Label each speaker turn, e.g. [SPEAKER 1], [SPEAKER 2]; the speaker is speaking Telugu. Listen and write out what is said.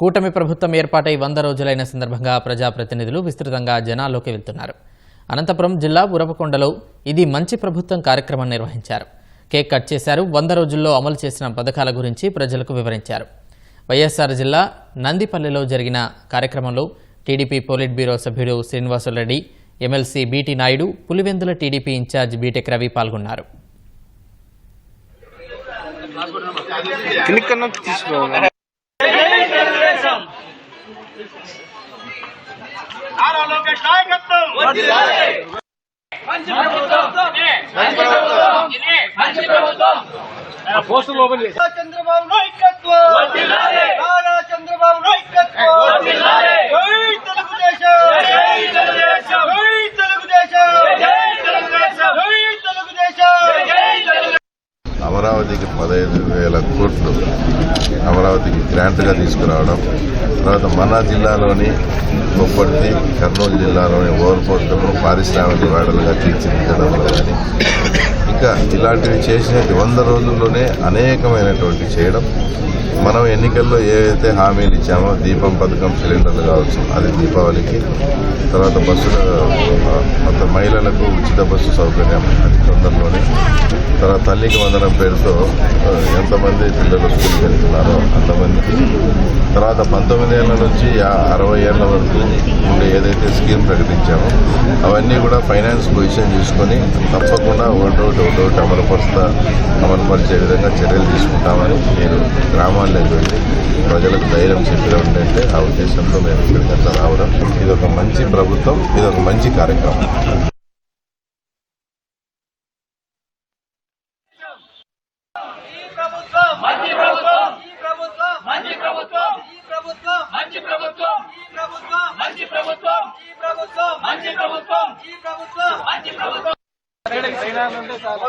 [SPEAKER 1] కూటమి ప్రభుత్వం ఏర్పాటై వంద రోజులైన సందర్భంగా ప్రజాప్రతినిధులు విస్తృతంగా జనాల్లోకి వెళ్తున్నారు. అనంతపురం జిల్లా ఉరవకొండలో ఇది మంచి ప్రభుత్వం కార్యక్రమం నిర్వహించారు. కేక్ కట్ చేశారు. వంద రోజుల్లో అమలు చేసిన పథకాల గురించి ప్రజలకు వివరించారు. వైఎస్ఆర్ జిల్లా నందిపల్లిలో జరిగిన కార్యక్రమంలో టీడీపీ పోలిట్ బ్యూరో సభ్యుడు Srinivasulareddy MLC BT Naidu Pulivendula TDP incharge B Tech Ravi పాల్గొన్నారు.
[SPEAKER 2] లోకేష్ నాయకత్వం. మంచి ప్రభుత్వం. మంచి ప్రభుత్వం.
[SPEAKER 3] పోస్టర్ ఓపెన్ చేసి.
[SPEAKER 2] చంద్రబాబు నాయకత్వం. నారా చంద్రబాబు నాయకత్వం.
[SPEAKER 4] అమరావతికి పదహైదు వేల కోట్లు అమరావతికి గ్రాంట్గా తీసుకురావడం తర్వాత మన జిల్లాలోని కొప్పర్తి కర్నూలు జిల్లాలోని ఓవర్పోర్టులను పారిశ్రామిక వాడలుగా తీర్చిదిద్దడంలో కానీ ఇంకా ఇలాంటివి చేసిన వంద రోజుల్లోనే అనేకమైనటువంటి చేయడం మనం ఎన్నికల్లో ఏవైతే హామీలు ఇచ్చామో దీపం పథకం సిలిండర్లు కావచ్చు అది దీపావళికి తర్వాత బస్సుల మహిళలకు ఉచిత బస్సు సౌకర్యం అది తొందరలోనే. తర్వాత తల్లికి వందనం పేరుతో ఎంతమంది పిల్లలు స్కూల్కి వెళ్తున్నారో అంతమందికి. తర్వాత పంతొమ్మిది ఏళ్ళ నుంచి అరవై ఏళ్ళ వరకు ఉండే ఏదైతే స్కీమ్ ప్రకటించామో అవన్నీ కూడా ఫైనాన్స్ పొజిషన్ చూసుకొని తప్పకుండా ఒకటోటి ఒకటోటి అమలుపరుస్తా అమలుపరిచే విధంగా చర్యలు తీసుకుంటామని నేను గ్రామాల్లోకి వెళ్ళి ప్రజలకు ధైర్యం చెప్పడం ఏంటంటే ఆ ఉద్దేశంతో మేము ఇక్కడికి రావడం. ఇది ఒక మంచి ప్రభుత్వం ఇది ఒక మంచి కార్యక్రమం.
[SPEAKER 2] ప్రభుత్వం మంచి ప్రభుత్వం ఈ ప్రభుత్వం మంచి ప్రభుత్వం ఈ ప్రభుత్వం మంచి ప్రభుత్వం ఈ ప్రభుత్వం మంచి ప్రభుత్వం ఈ ప్రభుత్వం మంచి ప్రభుత్వం ఈ ప్రభుత్వం మంచి ప్రభుత్వం
[SPEAKER 3] సైనాలు ఉంటే చాలు.